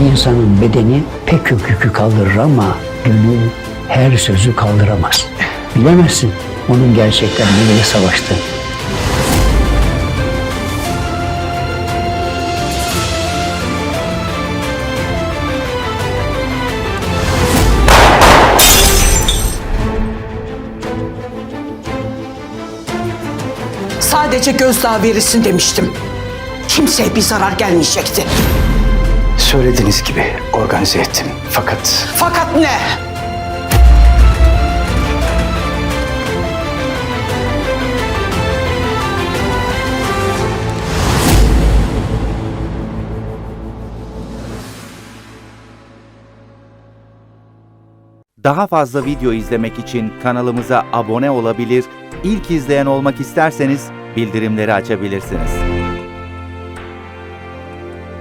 İnsanın bedeni pek yükü kaldırır ama gönül her sözü kaldıramaz. Bilemezsin onun gerçekten neyle savaştı. Sadece gözdağı verirsin demiştim. Kimseye bir zarar gelmeyecekti. Söylediğiniz gibi organize ettim. Fakat Fakat ne? Daha fazla video izlemek için kanalımıza abone olabilir, ilk izleyen olmak isterseniz bildirimleri açabilirsiniz.